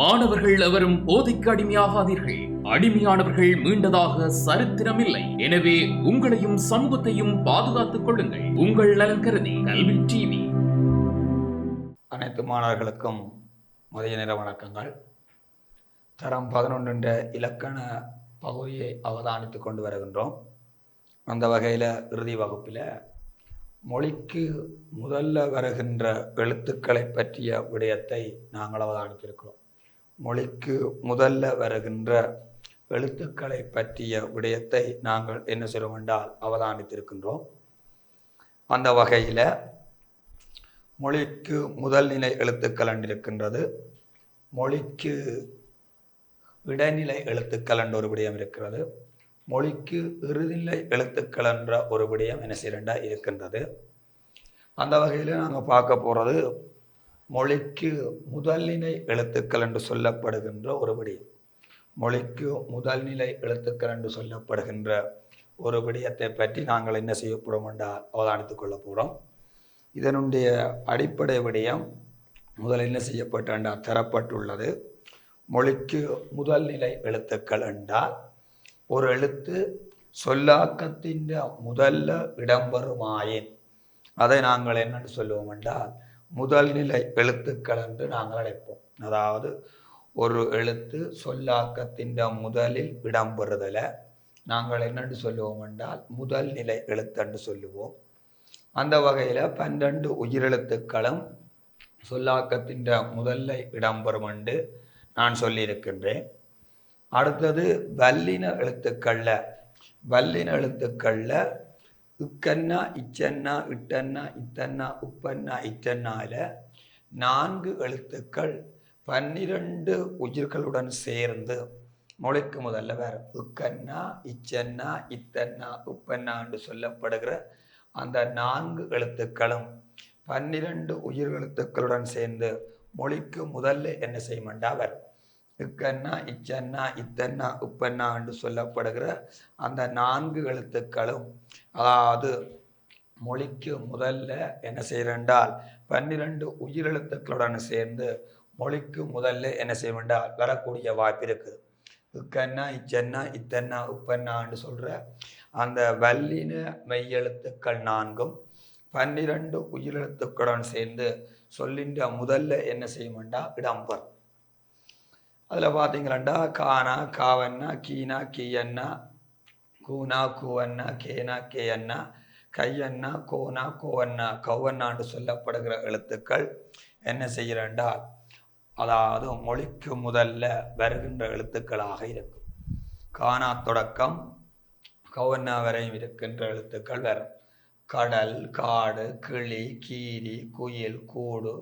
மாணவர்கள் எவரும் போதைக்கு அடிமையாகாதீர்கள். அடிமையானவர்கள் மீண்டதாக சரித்திரமில்லை. எனவே உங்களையும் சமூகத்தையும் பாதுகாத்துக் கொள்ளுங்கள். உங்கள் நலன் கருதி கல்வி டிவி. அனைத்து மாணவர்களுக்கும் மதிய நேர வணக்கங்கள். தரம் பதினொன்றுன்ற இலக்கண பகுதியை அவதானித்து கொண்டு வருகின்றோம். அந்த வகையில் இறுதி வகுப்பில் மொழிக்கு முதல்ல வருகின்ற எழுத்துக்களை பற்றிய விடயத்தை நாங்கள் அவதானித்திருக்கிறோம். மொழிக்கு முதல்ல வருகின்ற எழுத்துக்களை பற்றிய விடயத்தை நாங்கள் என்ன சொல்லுவோம் என்றால் அவதானித்திருக்கின்றோம். அந்த வகையில் மொழிக்கு முதல் நிலை எழுத்துக்கள் இருக்கின்றது மொழிக்கு இடைநிலை எழுத்துக்கள் என்ற ஒரு விடயம் இருக்கிறது. மொழிக்கு இறுதிநிலை எழுத்துக்கள் என்ற ஒரு விடயம் என்ன செய்யறா இருக்கின்றது. அந்த வகையில் நாங்கள் பார்க்க போகிறது மொழிக்கு முதல் நிலை எழுத்துக்கள் என்று சொல்லப்படுகின்ற ஒருபடி. மொழிக்கு முதல்நிலை எழுத்துக்கள் என்று சொல்லப்படுகின்ற ஒரு விடயத்தை பற்றி நாங்கள் என்ன செய்யப்படும் போகிறோம் என்றால் அவதானித்துக் கொள்ள போகிறோம் இதனுடைய அடிப்படை விடயம் முதல் என்ன செய்யப்பட்ட தரப்பட்டுள்ளது. மொழிக்கு முதல் நிலை எழுத்துக்கள் என்றால் ஒரு எழுத்து சொல்லாக்கத்தின் முதல்ல இடம்பெறுமாயின் அதை நாங்கள் என்னென்னு சொல்லுவோம் என்றால் முதல் நிலை எழுத்துக்கள் என்று நாங்கள் அழைப்போம். அதாவது ஒரு எழுத்து சொல்லாக்கத்தின் முதலில் இடம்பெறுதலை நாங்கள் என்னென்று சொல்லுவோம் என்றால் முதல் நிலை எழுத்தென்று சொல்லுவோம். அந்த வகையில் பன்னெண்டு உயிரெழுத்துக்களும் சொல்லாக்கத்தின் முதல்ல இடம்பெறும் என்று நான் சொல்லியிருக்கின்றேன். அடுத்தது வல்லின எழுத்துக்களில் வல்லின எழுத்துக்களில் இக்கண்ணா இச்சன்னா இட்டன்னா இத்தன்னா உப்பன்னா இச்சன்னால நான்கு எழுத்துக்கள் பன்னிரண்டு உயிர்களுடன் சேர்ந்து மொழிக்கு முதல்ல வேற உக்கன்னா இச்சன்னா இத்தன்னா உப்பன்னா என்று சொல்லப்படுகிற அந்த நான்கு எழுத்துக்களும் பன்னிரண்டு உயிர் எழுத்துக்களுடன் சேர்ந்து மொழிக்கு முதல்ல என்ன செய்யமாண்டா வரும் இக்கன்னா இச்சன்னா இத்தன்னா உப்பன்னா என்று சொல்லப்படுகிற அந்த நான்கு எழுத்துக்களும் அதாவது மொழிக்கு முதல்ல என்ன செய்யறென்றால் பன்னிரண்டு உயிரெழுத்துக்களுடன் சேர்ந்து மொழிக்கு முதல்ல என்ன செய்ய வேண்டால் வரக்கூடிய வாய்ப்பு இருக்குது. இக்கன்னா இச்சன்னா இத்தன்னா உப்பன்னான்னு சொல்ற அந்த வல்லின மெய்யெழுத்துக்கள் நான்கும் பன்னிரண்டு உயிரெழுத்துக்களுடன் சேர்ந்து சொல்லின்ற முதல்ல என்ன செய்ய வேண்டாம் இடம்பெறும் அதில் பார்த்தீங்களாண்டா கானா காவன்னா கீனா கீயன்னா கூனா கூவன்னா கேனா கேயன்னா கையன்னா கோனா கோவன்னா கௌவன்னான்னு சொல்லப்படுகிற எழுத்துக்கள் என்ன செய்கிறேன்டால் அதாவது மொழிக்கு முதல்ல வருகின்ற எழுத்துக்களாக இருக்கும். கானா தொடக்கம் கௌவன்னா வரையும் இருக்கின்ற எழுத்துக்கள் வரும் கடல் காடு கிளி கீரி குயில் கூடு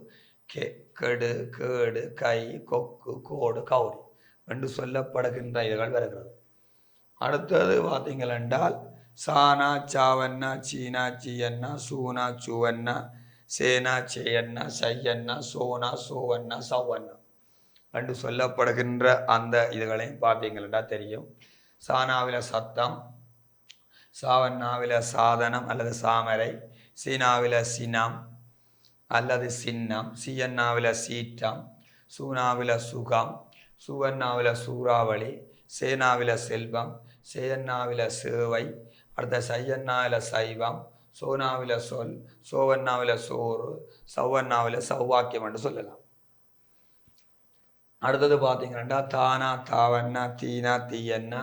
கே கெடு கேடு கை கொக்கு கோடு கௌரி என்று சொல்லப்படுகின்ற இதுகள் வருகிறது. அடுத்தது பார்த்தீங்கள் என்றால் சானா சாவண்ணா சீனா சீயண்ணா சூனா சூவண்ணா சேனா சேயண்ணா சையண்ணா சோனா சோவண்ணா சவ்வண்ணா என்று சொல்லப்படுகின்ற அந்த இதுகளையும் பார்த்தீங்களா தெரியும். சானாவில சத்தம் சாவண்ணாவில சாதனம் அல்லது சாமரை சீனாவில சினம் அல்லது சின்னம் சியன்னாவில் சீற்றம் சூனாவில் சுகம் சுவண்ணாவில சூறாவளி சேனாவில் செல்வம் சேயன்னாவில் சேவை அடுத்த சையன்னாவில் சைவம் சோனாவில் சொல் சோவண்ணாவில சோறு சவ்வண்ணாவில சௌவாக்கியம் என்று சொல்லலாம். அடுத்தது பார்த்தீங்கன்னா தானா தாவண்ணா தீனா தீயண்ணா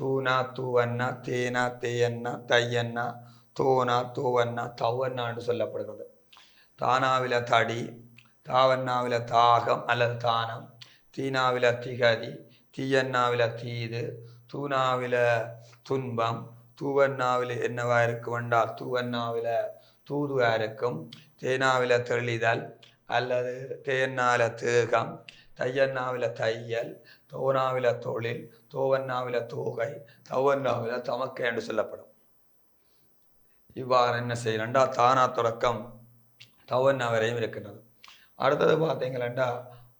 தூனா தூவண்ணா தேனா தேயண்ணா தையண்ணா தோனா தூவண்ணா தவண்ணா சொல்லப்படுகிறது. தானாவில தடி தாவண்ணாவில தாகம் அல்லது தானம் தீனாவில திகதி தீயண்ணாவில தீது தூணாவில துன்பம் தூவண்ணாவில என்னவா இருக்கும் என்றால் தூவண்ணாவில தூதுவா இருக்கும் தேனாவில தெளிதல் அல்லது தேன்னாவில தேகம் தையண்ணாவில தையல் தோனாவில தொழில் தோவண்ணாவில தோகை தவண்ணாவில தமக்கை என்று சொல்லப்படும். இவ்வாறு என்ன செய்யலண்டா தானா தொடக்கம் தவண்ணா வரையும் இருக்கின்றது. அடுத்தது பார்த்தீங்களா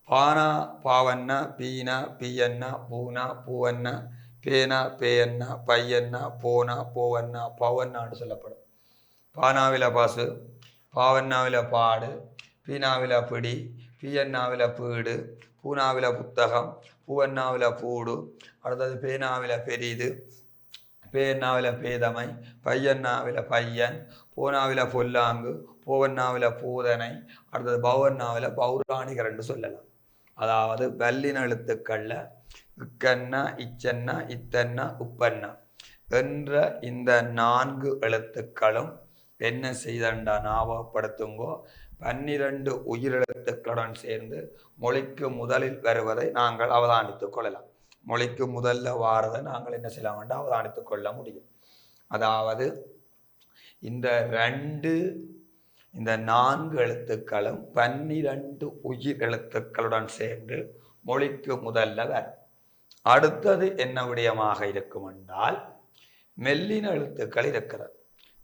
பானா பாவண்ணா பீனா பீயண்ணா பூனா பூவண்ணா பேனா பேயன்னா பையன்னா போனா போவண்ணா பவண்ணான்னு சொல்லப்படும். பானாவில பாசு பாவண்ணாவில பாடு பீனாவில பிடி பீயண்ணாவில பீடு பூனாவில புத்தகம் பூவண்ணாவில பூடு அடுத்தது பேனாவில பெரிது பேனாவில பேதமை பையன்னாவில பையன் பூனாவில பொல்லாங்கு பூவண்ணாவில பூதனை அடுத்தது பௌவண்ணாவில பௌராணிகர் என்று சொல்லலாம். அதாவது வல்லின எழுத்துக்கள்ல இக்கண்ணா இச்சன்னா இத்தன்னா உப்பன்னா என்ற இந்த நான்கு எழுத்துக்களும் என்ன செய்தண்டா ஞாபகப்படுத்துங்கோ? பன்னிரண்டு உயிரெழுத்துக்களுடன் சேர்ந்து மொழிக்கு முதலில் வருவதை நாங்கள் அவதானித்துக் கொள்ளலாம். மொழிக்கு முதல்ல வாரதை நாங்கள் என்ன செய்யலாம் வேண்டாம் அவதானித்துக் கொள்ள முடியும். அதாவது இந்த ரெண்டு இந்த நான்கு எழுத்துக்களும் பன்னிரண்டு உயிர் எழுத்துக்களுடன் சேர்ந்து மொழிக்கு முதல்ல வரும் அடுத்தது என்ன விடயமாக இருக்கும் என்றால் மெல்லின எழுத்துக்கள் இருக்கிறது.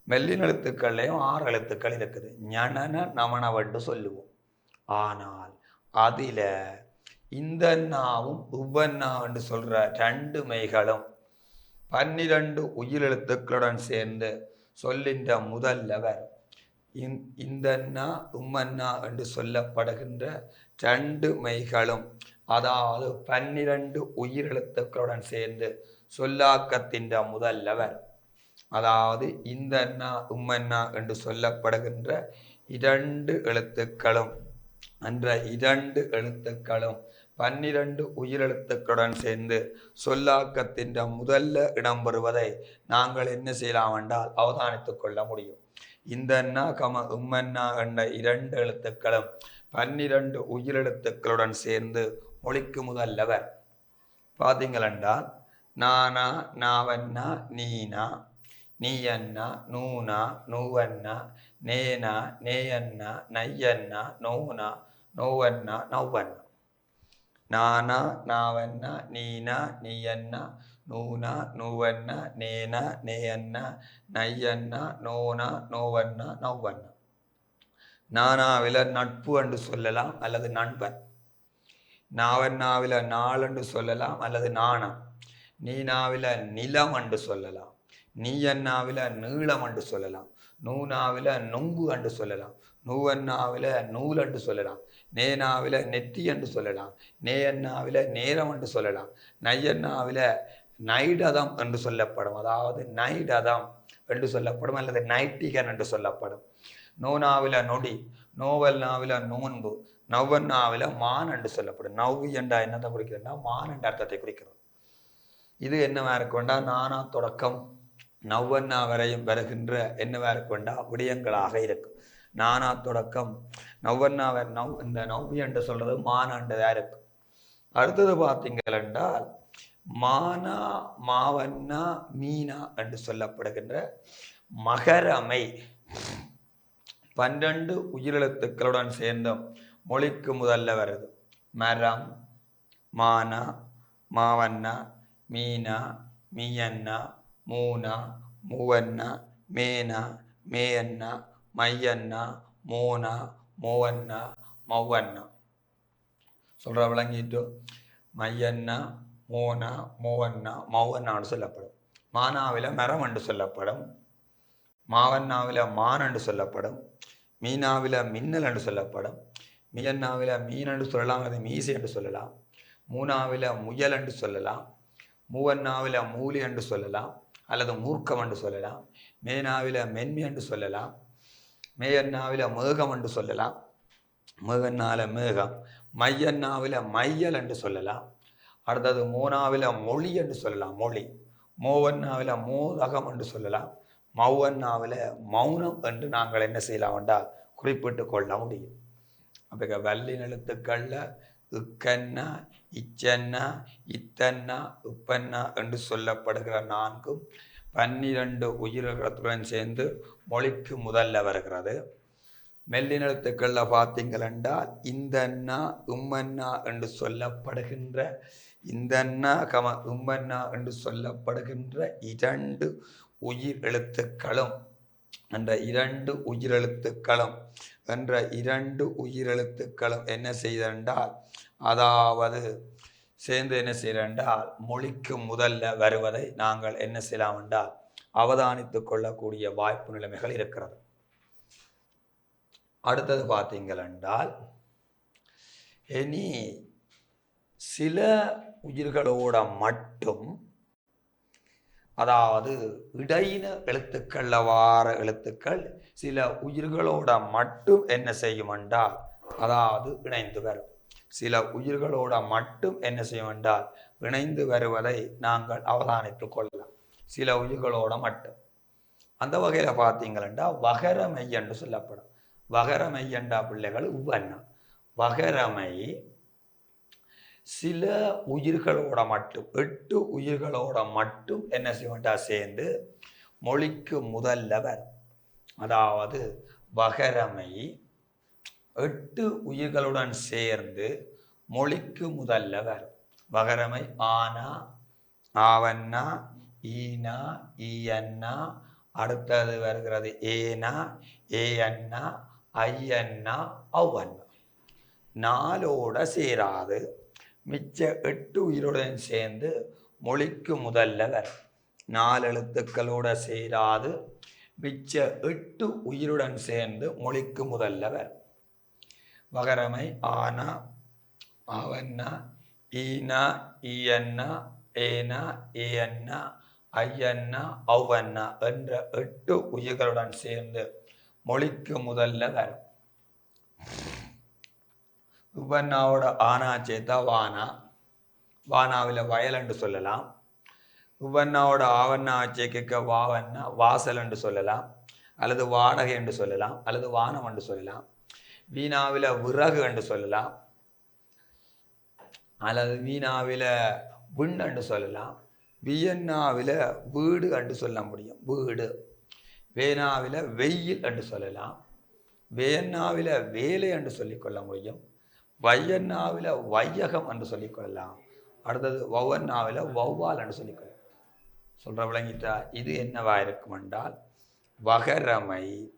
மெல்லின எழுத்துக்கள்லையும் ஆறு எழுத்துக்கள் இருக்குது. ஞனன நமனவண்டு சொல்லுவோம். ஆனால் அதில் இந்த நாவும் உவன்னாவண்டு சொல்கிற ரெண்டு மெய்களும் பன்னிரண்டு உயிரெழுத்துக்களுடன் சேர்ந்து சொல்லின்ற முதல்லவர் இந்- இந்தன்னா உம்மன்னா என்று சொல்லப்படுகின்ற ரெண்டு மெய்களும் அதாவது பன்னிரண்டு உயிரெழுத்துக்களுடன் சேர்ந்து சொல்லாக்கத்தின் முதல்லவர் அதாவது இந்தன்னா உம்மன்னா என்று சொல்லப்படுகின்ற இரண்டு எழுத்துக்களும் அன்ற இரண்டு எழுத்துக்களும் பன்னிரண்டு உயிரெழுத்துக்களுடன் சேர்ந்து சொல்லாக்கத்தின் முதல்ல இடம் பெறுவதை நாங்கள் என்ன செய்யலாம் என்றால் அவதானித்துக் கொள்ள முடியும். இந்தன்னா கம உம்மன்னா என்ற இரண்டு எழுத்துக்களும் பன்னிரண்டு உயிரெழுத்துக்களுடன் சேர்ந்து மொழிக்கு முதல்லவர். பார்த்தீங்களா நானா நாவன்னா நீனா நீயன்னா நூனா நூவன்னா நேனா நேயன்னா நையன்னா நோனா நோவன்னா நௌவன்னா நானா நாவண்ணா நீனா நீயண்ணா நூனா நூவண்ணா நேனா நேயண்ணா நையண்ணா நோனா நோவண்ணா நௌவண்ணா. நானாவில நட்பு என்று சொல்லலாம் அல்லது நண்பன். நாவண்ணாவில நாள் என்று சொல்லலாம் அல்லது நாணா நீனாவில நிலம் என்று சொல்லலாம். நீ அண்ணாவில நீளம் என்று சொல்லலாம். நூனாவில நொங்கு என்று சொல்லலாம். நூவண்ணாவில நூல் என்று சொல்லலாம். நேனாவில் நெத்தி என்று சொல்லலாம். நேயன்னாவில் நேரம் என்று சொல்லலாம். நையன்னாவில் நைடதம் என்று சொல்லப்படும். அதாவது நைடதம் என்று சொல்லப்படும் அல்லது நைட்டிகன் என்று சொல்லப்படும். நோனாவில் நொடி நோவல்னாவில நோன்பு நவ்வண்ணாவில மான் என்று சொல்லப்படும். நவ்வி என்றா என்னத்தை குறிக்கிறதுனா மான் என்ற அர்த்தத்தை குறிக்கிறது இது என்னவா இருக்கும்டா? நானா தொடக்கம் நவ்வண்ணா வரையும் வருகின்ற என்னவா இருக்கும்டா? விடயங்களாக இருக்கும். நானா தொடக்கம். நவ்வண்ணாவர் நவ் இந்த நவ்வி என்று சொல்றது மானாண்டதா இருக்கு அடுத்தது பார்த்தீங்கள் என்றால் மானா மாவண்ணா மீனா என்று சொல்லப்படுகின்ற மகரமை. பன்னெண்டு உயிரெழுத்துக்களுடன் சேர்ந்த மொழிக்கு முதல்ல வருது மரம் மானா மாவண்ணா மீனா மீயண்ணா மூனா மூவண்ணா மேனா மேயண்ணா மையண்ணா மோனா மோவண்ணா மௌவண்ணா சொல்ற விளங்கிட்டு. மையண்ணா மோனா மோவண்ணா மௌவண்ணான்னு சொல்லப்படும். மானாவில் மரம் என்று சொல்லப்படும். மாவண்ணாவில் மான் என்று சொல்லப்படும். மீனாவில் மின்னல் என்று சொல்லப்படும். மியன்னாவில் மீன் என்று சொல்லலாம் அல்லது மீசை என்று சொல்லலாம். மூனாவில் முயல் என்று சொல்லலாம். மூவண்ணாவில் மூலி என்று சொல்லலாம் அல்லது மூர்க்கம் என்று சொல்லலாம். மேனாவில் மென்மை என்று சொல்லலாம். மேயன்னாவில் மேகம் என்று சொல்லலாம். மேகன்னால மேகம் மையன்னாவில் மையல் என்று சொல்லலாம். அடுத்தது மூணாவில் மொழி என்று சொல்லலாம் மொழி. மோவன்னாவில் மோதகம் என்று சொல்லலாம். மௌவன்னாவில் மௌனம் என்று நாங்கள் என்ன செய்யலாம் என்றால் குறிப்பிட்டு கொள்ள முடியும். அப்போ வல்லின எழுத்துக்களில் இக்கன்னா இச்சன்னா இத்தன்னா உப்பன்னா என்று சொல்லப்படுகிற நான்கும் பன்னிரண்டு உயிரிழத்துடன் சேர்ந்து மொழிக்கு முதல்ல வருகிறது. மெல்லினத்துக்களில் பார்த்தீங்களென்றால் இந்தன்னா உம்மன்னா என்று சொல்லப்படுகின்ற இந்தன்னா கம உம்மன்னா என்று சொல்லப்படுகின்ற இரண்டு உயிர் எழுத்துக்களும் என்ற இரண்டு உயிரெழுத்துக்களும் என்ற இரண்டு உயிரெழுத்துக்களும் என்ன செய்தென்றால் அதாவது சேர்ந்து என்ன செய்யறென்றால் மொழிக்கு முதல்ல வருவதை நாங்கள் என்ன செய்யலாம் என்றால் அவதானித்து கொள்ளக்கூடிய வாய்ப்பு நிலைமைகள் இருக்கிறது. அடுத்தது பார்த்தீங்கள் என்றால் இனி சில உயிர்களோட மட்டும் அதாவது இடையின எழுத்துக்கள்ல வார எழுத்துக்கள் சில உயிர்களோட மட்டும் என்ன செய்யும் என்றால் அதாவது இணைந்து வரும். சில உயிர்களோட மட்டும் என்ன செய்யும் என்றால் இணைந்து வருவதை நாங்கள் அவதானித்துக் கொள்ளலாம். சில உயிர்களோட மட்டும். அந்த வகையில பார்த்தீங்களா வகரமை என்று சொல்லப்படும். வகரமை என்றா பிள்ளைகள் உவண்ணா வகரமை சில உயிர்களோட மட்டும் எட்டு உயிர்களோட மட்டும் என்ன செய்வன்டா சேர்ந்து மொழிக்கு முதல்ல வரும். அதாவது வகரமை எட்டு உயிர்களுடன் சேர்ந்து மொழிக்கு முதல்ல வரும் வகரமை ஆனா ஆவண்ணா ஈனா ஈயண்ணா அடுத்தது வருகிறது ஏனா ஏயண்ணா ஐயண்ணா ஔவண்ணா. நாலோட சேராது. மிச்ச எட்டு உயிருடன் சேர்ந்து மொழிக்கு முதல்ல வரும் நாலு எழுத்துக்களோட சேராது. மிச்ச எட்டு உயிருடன் சேர்ந்து மொழிக்கு முதல்ல வரும் வகரமை ஆனா அவன்னா ஈனா ஈயன்னா ஏனா ஏயன்னா ஐயன்னா ஔவன்னா என்ற எட்டு உயிர்களுடன் சேர்ந்து மொழிக்கு முதல்ல வரும். உபன்னாவோட ஆனா சேத்தா வானா. வானாவில் வயல் என்று சொல்லலாம். உபன்னாவோட ஆவண்ணா சேர்க்க வாவண்ணா வாசல் என்று சொல்லலாம். அல்லது வாடகை என்று சொல்லலாம். அல்லது வானம் என்று சொல்லலாம். வீணாவில் விறகு என்று சொல்லலாம். அல்லது வீணாவில் விண் என்று சொல்லலாம். வியன்னாவில் வீடு என்று சொல்ல முடியும். வீடு. வேனாவில் வெயில் என்று சொல்லலாம். வேயன்னாவில் வேலை என்று சொல்லிக்கொள்ள முடியும். வையன்னாவில் வையகம் என்று சொல்லிக்கொள்ளலாம் அடுத்தது வௌவன்னாவில் வௌவால் என்று சொல்லிக்கொள்ளலாம் சொல்ற விளங்கிட்டா இது என்னவா இருக்கும் என்றால் வகரமை.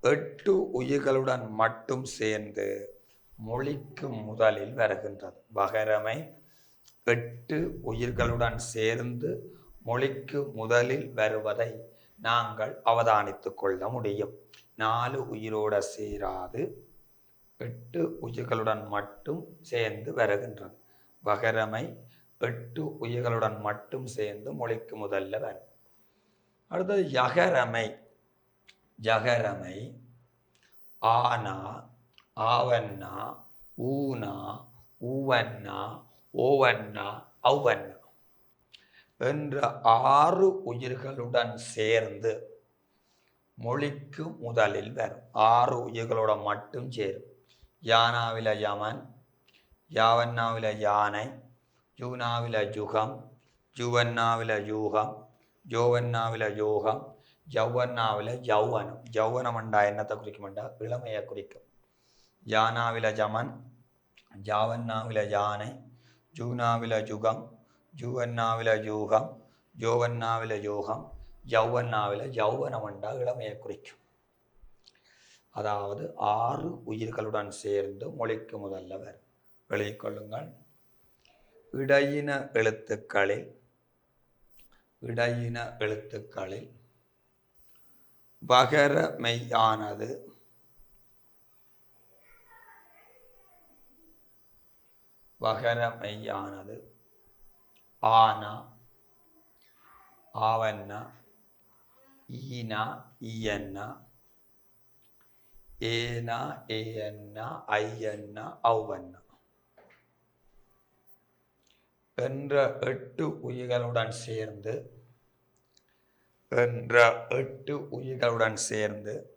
எட்டு உயிர்களுடன் மட்டும் சேர்ந்து மொழிக்கு முதலில் வருகின்றது. வகரமை எட்டு உயிர்களுடன் சேர்ந்து மொழிக்கு முதலில் வருவதை நாங்கள் அவதானித்து கொள்ள முடியும். நாலு உயிரோட சேராது எட்டு உயிர்களுடன் மட்டும் சேர்ந்து வருகின்றது. வகரமை எட்டு உயிர்களுடன் மட்டும் சேர்ந்து மொழிக்கு முதல்ல வரும். அடுத்தது யகரமை. ஜகரமை ஆனா ஆவண்ணா ஊனா ஊவண்ணா ஓவண்ணா ஔவண்ணா. என்ற ஆறு உயிர்களுடன் சேர்ந்து மொழிக்கு முதலில் வரும். ஆறு உயிர்களோட மட்டும் சேரும். யானாவில யமன் யாவண்ணாவில யானை ஜூனாவில ஜுகம் ஜுவன்னாவில யூகம் ஜோவன்னாவில யோகம் யௌவன்னாவில யௌவனம். யௌவனம் என்றா என்னத்தை குறிக்குமெண்டா இளமையை குறிக்கும். யானாவில ஜமன் ஜாவன்னாவில ஜானை ஜூனாவில ஜுகம் ஜூவன்னாவில ஜூகம் ஜோவன்னாவில ஜோகம் யௌவன்னாவில யௌவனம் என்றா இளமையை குறிக்கும். அதாவது ஆறு உயிர்களுடன் சேர்ந்து மொழிக்கு முதல்லவர் வெளிக்கொள்ளுங்கள். இடையின எழுத்துக்களில் இடையின எழுத்துக்களில் வகர மெய்யானது வகர மெய்யானது ஆனா ஆவண்ணா ஈனா ஈயண்ணா ஏனா ஏயண்ணா ஐயண்ணா ஔவண்ணா என்ற எட்டு உயிர்களுடன் சேர்ந்து என்ற எட்டு உயிர்களுடன் சேர்ந்து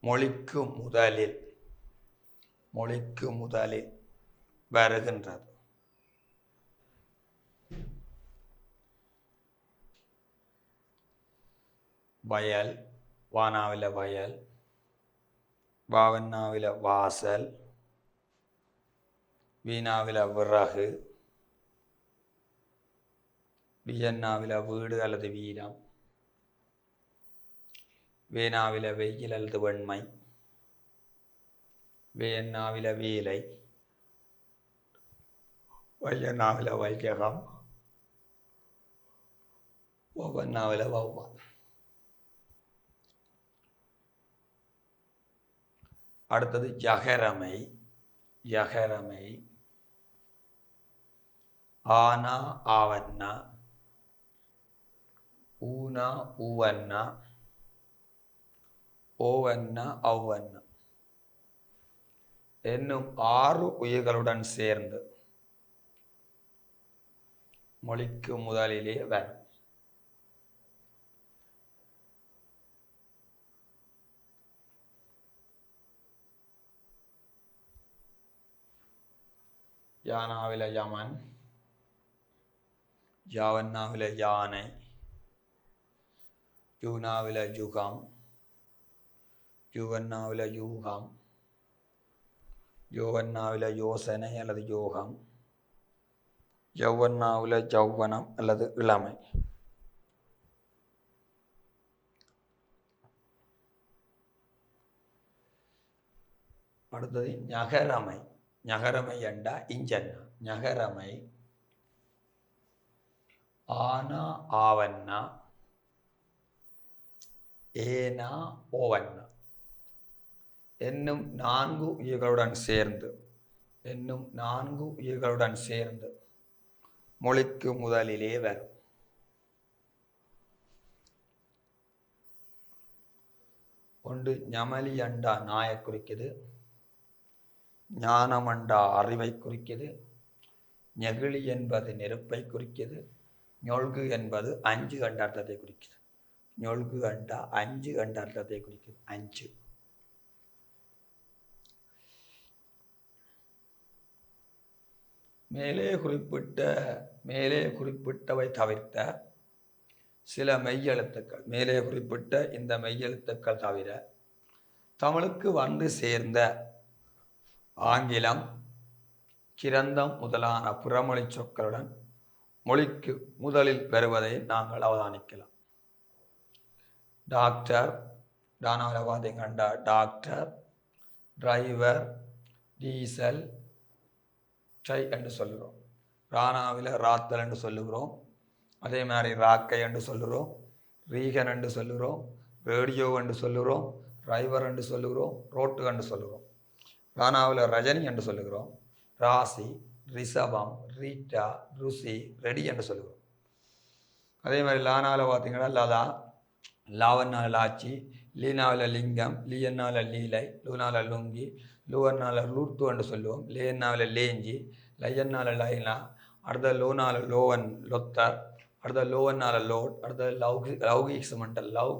மொழிக்கு முதலில் மொழிக்கு முதலில் வருகின்றது. வயல் வானாவில வயல் வாவண்ணாவில வாசல் வீணாவில விறகு வியன்னாவில வீடு அல்லது வீரம் வேணாவில வெயில் அல்லது வெண்மை. வேயன்னாவில வேலை. வையன்னாவில வைக்ககம் ஒவ்வொன்னாவில வௌவால் அடுத்தது யகரமை. யகரமை. ஆனா ஆவண்ணா ஊனா ஊவன்னா ஓவன்னா ஔவண்ணா என்னும் ஆறு உயிர்களுடன் சேர்ந்து மொழிக்கு முதலிலே வரும் யானாவில யமன் யாவன்னாவில யானை யூனாவில ஜூகாம் யுவண்ணாவில யூகாம் யோவண்ணாவில யோசனை அல்லது யோகம் யௌவண்ணாவில ஜௌவனம் அல்லது இளமை அடுத்தது ஞகரமை ஞகரமை என்றா இஞ்சன்னா ஞகரமை ஆனா ஆவன்னா ஏனா ஓவண்ணா என்னும் நான்கு உயிர்களுடன் சேர்ந்து என்னும் நான்கு உயிர்களுடன் சேர்ந்து மொழிக்கு முதலிலே வரும். ஒன்று ஞமலி அண்டா நாயை குறிக்குது ஞானமண்டா அறிவை குறிக்குது நெகிழி என்பது நெருப்பை குறிக்குது நொழ்கு என்பது அஞ்சு கண்ட அர்த்தத்தை குறிக்குது. ஞொல்கு கண்டா அஞ்சு கண்ட அர்த்தத்தை குறிக்கும் அஞ்சு மேலே குறிப்பிட்ட மேலே குறிப்பிட்டவை தவிர்த்த சில மெய்யெழுத்துக்கள் மேலே குறிப்பிட்ட இந்த மெய்யெழுத்துக்கள் தவிர தமிழுக்கு வந்து சேர்ந்த ஆங்கிலம் கிரந்தம் முதலான புறமொழி சொற்களுடன் மொழிக்கு முதலில் பெறுவதை நாங்கள் அவதானிக்கலாம் டாக்டர் டானாவில் பார்த்தீங்கன்னா டாக்டர் டிரைவர் டீசல் ட்ரை என்று சொல்லுகிறோம். ராணாவில் ராத்தல் என்று சொல்லுகிறோம். அதே மாதிரி ராக்கை என்று சொல்லுகிறோம். ரீகன் என்று சொல்லுகிறோம். ரேடியோ என்று சொல்லுகிறோம். டிரைவர் என்று சொல்லுகிறோம். ரோட்டு என்று சொல்லுகிறோம். ராணாவில் ரஜினி என்று சொல்லுகிறோம். ராசி ரிஷபம் ரீட்டா ருசி ரெடி என்று சொல்லுகிறோம். அதே மாதிரி லானாவில் பார்த்தீங்கன்னா லதா லாவண்ணாவில் லாச்சி லீனாவில் லிங்கம் லீயன்னாவில் லீலை லூனாவில் லுங்கி லூவன்னாவில் லூர்த்து என்று சொல்லுவோம். லேன்னாவில் லேஞ்சி லையன்னால் லைனா அடுத்த லோனால லோவன் லொத்தர் அடுத்த லோவன்னால லோட் அடுத்த லௌகி லௌகீகமண்டல் லௌ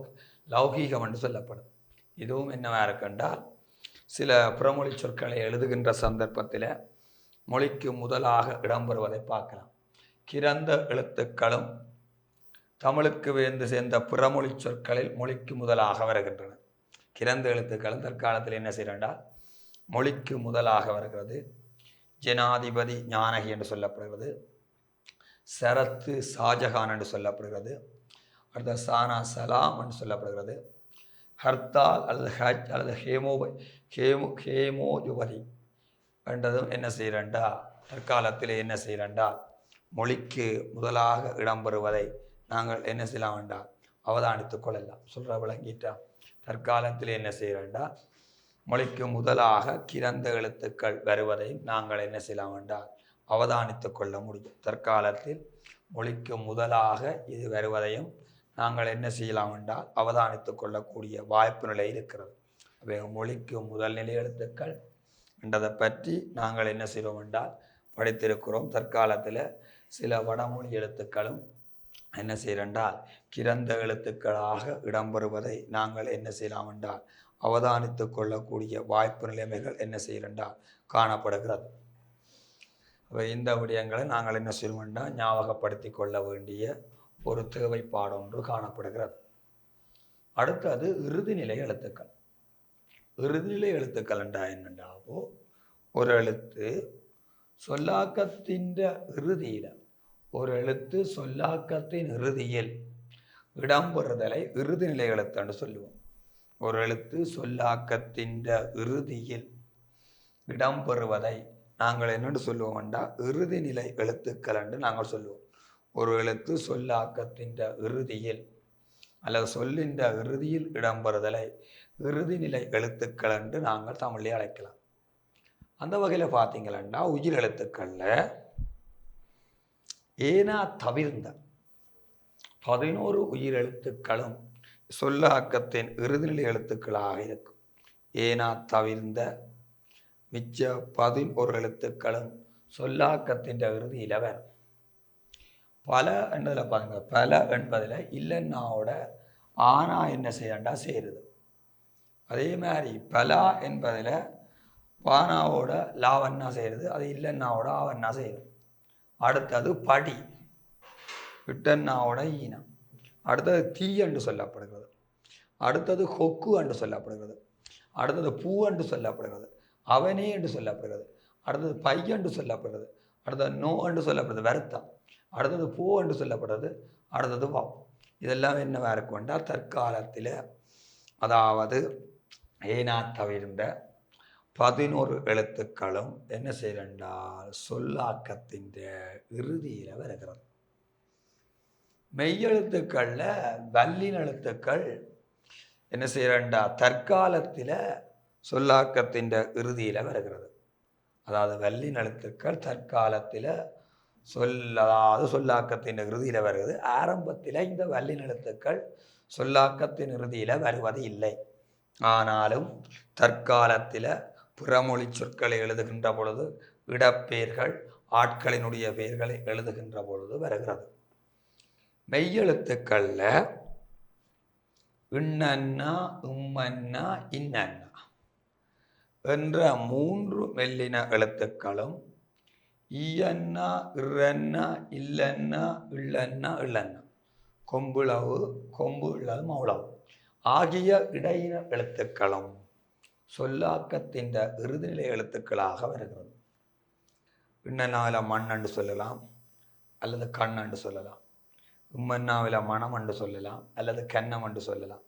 லௌகீகம் என்று சொல்லப்படும். இதுவும் என்னவாக இருக்கின்றால் சில புறமொழி சொற்களை எழுதுகின்ற சந்தர்ப்பத்தில் மொழிக்கு முதலாக இடம்பெறுவதை பார்க்கலாம். கிரந்த எழுத்துக்களும் தமிழுக்கு வேந்து சேர்ந்த புறமொழி சொற்களில் மொழிக்கு முதலாக வருகின்றன. கிரந்த எழுத்துக்களும் தற்காலத்தில் என்ன செய்யறால் மொழிக்கு முதலாக வருகிறது. ஜனாதிபதி ஞானகி என்று சொல்லப்படுகிறது. சரத்து ஷாஜஹான் என்று சொல்லப்படுகிறது. அடுத்த சானா சலாம் என்று சொல்லப்படுகிறது. ஹர்த்தால் அல்லது ஹஜ் அல்லது ஹேமோ ஹேமோ ஹேமோ என்றதும் என்ன செய்கிறண்டா தற்காலத்தில் என்ன செய்கிறண்டா மொழிக்கு முதலாக இடம்பெறுவதை நாங்கள் என்ன செய்யலாம் வேண்டாம் அவதானித்துக் கொள்ளலாம் சொல்கிற விளங்கிட்டா. தற்காலத்தில் என்ன செய்கிறண்டா மொழிக்கு முதலாக கிரந்த எழுத்துக்கள் வருவதை நாங்கள் என்ன செய்யலாம் வேண்டாம் அவதானித்துக் கொள்ள முடியும். தற்காலத்தில் மொழிக்கு முதலாக இது வருவதையும் நாங்கள் என்ன செய்யலாம் என்றால் அவதானித்துக் கொள்ளக்கூடிய வாய்ப்பு நிலை இருக்கிறது. அவை மொழிக்கு முதல் நிலை எழுத்துக்கள் என்றதை பற்றி நாங்கள் என்ன செய்கிறோம் என்றால் படித்திருக்கிறோம். தற்காலத்தில் சில வடமொழி எழுத்துக்களும் என்ன செய்கிறென்றால் கிரந்த எழுத்துக்களாக இடம்பெறுவதை நாங்கள் என்ன செய்யலாம் என்றால் அவதானித்து கொள்ளக்கூடிய வாய்ப்பு நிலைமைகள் என்ன செய்கிறென்றால் காணப்படுகிறது. அப்போ இந்த விடயங்களை நாங்கள் என்ன செய்வோம்னா ஞாபகப்படுத்தி கொள்ள வேண்டிய ஒரு தேவைப்பாடு ஒன்று காணப்படுகிறது. அடுத்தது இறுதிநிலை எழுத்துக்கள். இறுதிநிலை எழுத்துக்கள் என்றா என்னண்டாவோ ஒரு எழுத்து சொல்லாக்கத்தின் இறுதியில் ஒரு எழுத்து சொல்லாக்கத்தின் இறுதியில் இடம்பெறுதலை இறுதிநிலை நிலை எழுத்துன்னு சொல்லுவோம். ஒரு எழுத்து சொல்லாக்கத்தின் இறுதியில் இடம்பெறுவதை நாங்கள் என்னென்று சொல்லுவோம்டா இறுதி இறுதிநிலை எழுத்துக்கள் என்று நாங்கள் சொல்லுவோம். ஒரு எழுத்து சொல்லாக்கத்தின் இறுதியில் அல்லது சொல்லின்ற இறுதியில் இடம்பெறுதலை இறுதிநிலை எழுத்துக்கள் என்று நாங்கள் தமிழே அழைக்கலாம். அந்த வகையில் பார்த்தீங்களா உயிர் எழுத்துக்களில் ஏனா தவிர்ந்த பதினோரு உயிரெழுத்துக்களும் சொல்லாக்கத்தின் இறுதிநிலை எழுத்துக்களாக இருக்கும். ஏனா தவிர்ந்த மிச்ச பதினோரு எழுத்துக்களும் சொல்லாக்கத்தின் இறுதியில வரும் பல என்பதில் பாருங்க பல என்பதில் இல்லைன்னாவோட ஆனா என்ன செய்யண்டா செய்கிறது அதே மாதிரி பலா என்பதில் பானாவோட லாவண்ணா செய்கிறது அது இல்லைன்னாவோட ஆவண்ணா செய்கிறது அடுத்தது படி. விட்டன்னாவோட ஈனம். அடுத்தது தீ என்று சொல்லப்படுகிறது. அடுத்தது கொக்கு என்று சொல்லப்படுகிறது. அடுத்தது பூ என்று சொல்லப்படுகிறது. அவனே என்று சொல்லப்படுகிறது. அடுத்தது பை என்று சொல்லப்படுகிறது. அடுத்தது நோ என்று சொல்லப்படுறது வருத்தம். அடுத்தது பூ என்று சொல்லப்படுறது அடுத்தது வா. இதெல்லாம் என்னவாக இருக்கும்டா தற்காலத்தில். அதாவது ஏனா தவிர்ந்த பதினோரு எழுத்துக்களும் என்ன செய்யறென்றால் சொல்லாக்கத்தின் இறுதியில் வருகிறது. மெய்யெழுத்துக்களில் வல்லின் எழுத்துக்கள் என்ன செய்யறேன்டா தற்காலத்தில் சொல்லாக்கத்தின் இறுதியில் வருகிறது. அதாவது வல்லின் எழுத்துக்கள் தற்காலத்தில் சொல் அதாவது சொல்லாக்கத்தின் இறுதியில் வருகிறது. ஆரம்பத்தில் இந்த வல்லின் எழுத்துக்கள் சொல்லாக்கத்தின் இறுதியில் வருவது இல்லை. ஆனாலும் தற்காலத்தில் பிறமொழி சொற்களை எழுதுகின்ற பொழுது இடப்பெயர்கள் ஆட்களினுடைய பெயர்களை எழுதுகின்ற பொழுது வருகிறது. மெய்யெழுத்துக்களில் இன்னன்னா உம்மன்னா இன்னன்னா என்ற மூன்று மெல்லின எழுத்துக்களும் ஈயன்னா இறன்னா இல்லன்னா இல்லன்னா இல்லன்னா கொம்புளவு கொம்பு இல்லாத மௌளவு ஆகிய இடையின எழுத்துக்களும் சொல்லாக்கத்தின் இறுதிநிலை எழுத்துக்களாக வருகிறது. இன்னனாவில மண் என்று சொல்லலாம் அல்லது கண் என்று சொல்லலாம். உம்மன்னாவில மனம் என்று சொல்லலாம் அல்லது கன்னம் என்று சொல்லலாம்.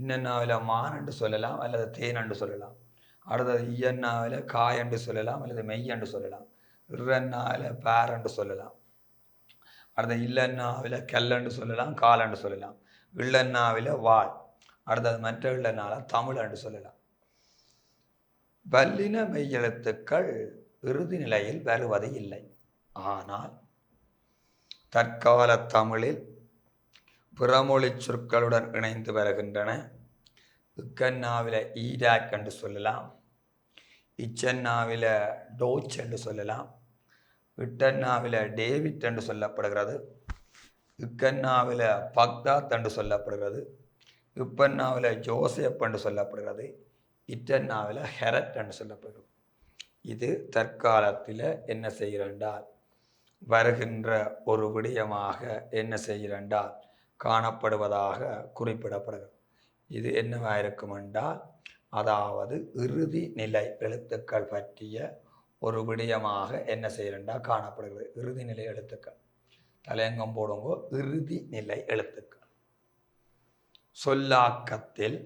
இன்னன்னாவில மான் என்று சொல்லலாம் அல்லது தேன் என்று சொல்லலாம். அடுத்தது ஈயன்னாவில காய் என்று சொல்லலாம் அல்லது மெய் என்று சொல்லலாம். இறன்னாவில பேர் என்று சொல்லலாம். அடுத்த இல்லன்னாவில கல்லன்று சொல்லலாம் காலன்று சொல்லலாம். இள்ளன்னாவில வாழ். அடுத்தது மற்ற இல்லனால தமிழ் என்று சொல்லலாம். வல்லின மெய்யெழுத்துக்கள் இறுதி நிலையில் வருவது இல்லை. ஆனால் தற்கால தமிழில் பிறமொழி சொற்களுடன் இணைந்து வருகின்றன. இக்கன்னாவில ஈராக் என்று சொல்லலாம். இச்சன்னாவில் டோச் என்று சொல்லலாம். விட்டன்னாவில டேவிட் என்று சொல்லப்படுகிறது. இக்கன்னாவில பக்தாத் என்று சொல்லப்படுகிறது. இப்பன்னாவில ஜோசப் என்று சொல்லப்படுகிறது. இட்டன்னாவில் ஹெரட் என்று இது தற்காலத்தில் என்ன செய்கிறண்டால் வருகின்ற ஒரு விடயமாக என்ன செய்கிறண்டால் காணப்படுவதாக குறிப்பிடப்படுகிறது. இது என்னவாக என்றால் அதாவது இறுதி நிலை எழுத்துக்கள் பற்றிய ஒரு விடயமாக என்ன செய்கிறண்டா காணப்படுகிறது. இறுதி நிலை எழுத்துக்கள். தலையங்கம் போடுங்கோ இறுதி நிலை எழுத்துக்கள். சொல்லாக்கத்தில்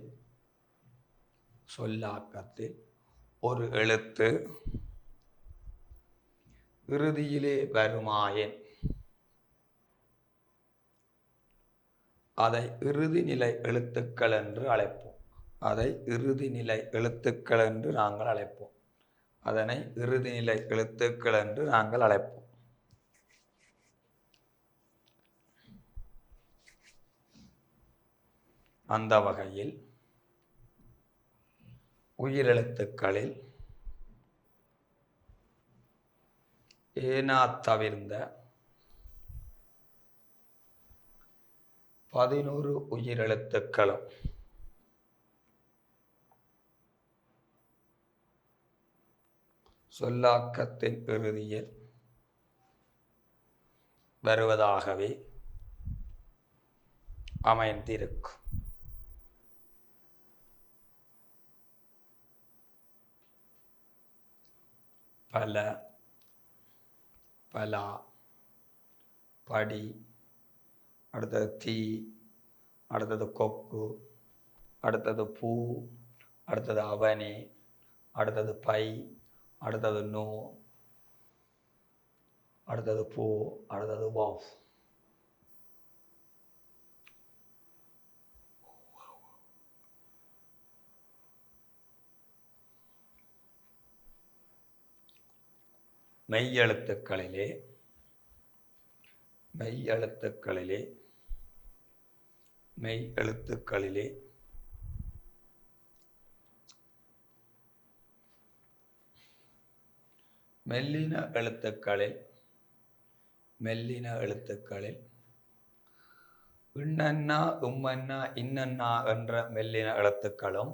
சொல்லாக்கத்தில் ஒரு எழுத்து இறுதியிலே வருமாயின். அதை இறுதி நிலை எழுத்துக்கள் என்று அழைப்போம். அதை இறுதி நிலை எழுத்துக்கள் என்று நாங்கள் அழைப்போம். அதனை இறுதி நிலை எழுத்துக்கள் என்று நாங்கள் அழைப்போம். அந்த வகையில் உயிரெழுத்துக்களில் ஏனா தவிர்ந்த பதினோரு உயிரெழுத்துக்களும் சொல்லாக்கத்தின் இறுதியில் வருவதாகவே அமைந்திருக்கும். பல பலா படி அடுத்தது தீ அடுத்தது கொக்கு அடுத்தது பூ அடுத்தது அவனி அடுத்தது பை அடுத்தது நோ அடுத்தது பூ அடுத்தது வாஃப் மெய்யெழுத்துக்களிலே மெய்யெழுத்துக்களிலே மெய் எழுத்துக்களிலே மெல்லின எழுத்துக்களில் மெல்லின எழுத்துக்களில் இன்னன்னா உம்மன்னா இன்னன்னா என்ற மெல்லின எழுத்துக்களும்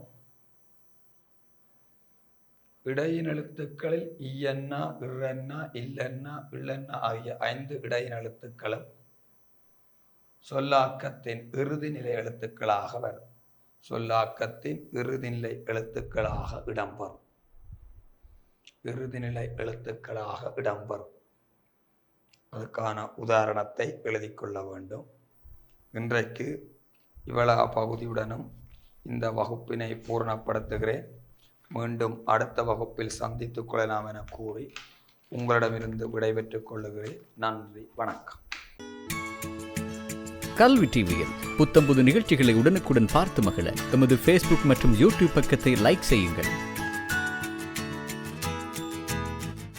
இடையின் எழுத்துக்களில் இயன்னா இறன்னா இல்லன்னா இல்லன்னா ஆகிய ஐந்து இடையின் எழுத்துக்களும் சொல்லாக்கத்தின் இறுதி நிலை எழுத்துக்களாக வரும் சொல்லாக்கத்தின் இறுதிநிலை எழுத்துக்களாக இடம்பெறும். இறுதிநிலை எழுத்துக்களாக இடம்பெறும். அதுக்கான உதாரணத்தை எழுதி கொள்ள வேண்டும். இன்றைக்கு இவ்வளா பகுதியுடனும் இந்த வகுப்பினை பூரணப்படுத்துகிறேன். மீண்டும் அடுத்த வகுப்பில் சந்தித்துக் கொள்ளலாம் என கூறி உங்களிடமிருந்து விடைபெற்றுக் கொள்ளுகிறேன் நன்றி. வணக்கம். கல்வி டிவியில் புத்தம்புது நிகழ்ச்சிகளை உடனுக்குடன் பார்த்து மகிழ எமது ஃபேஸ்புக் மற்றும் யூடியூப் பக்கத்தை லைக் செய்யுங்கள்.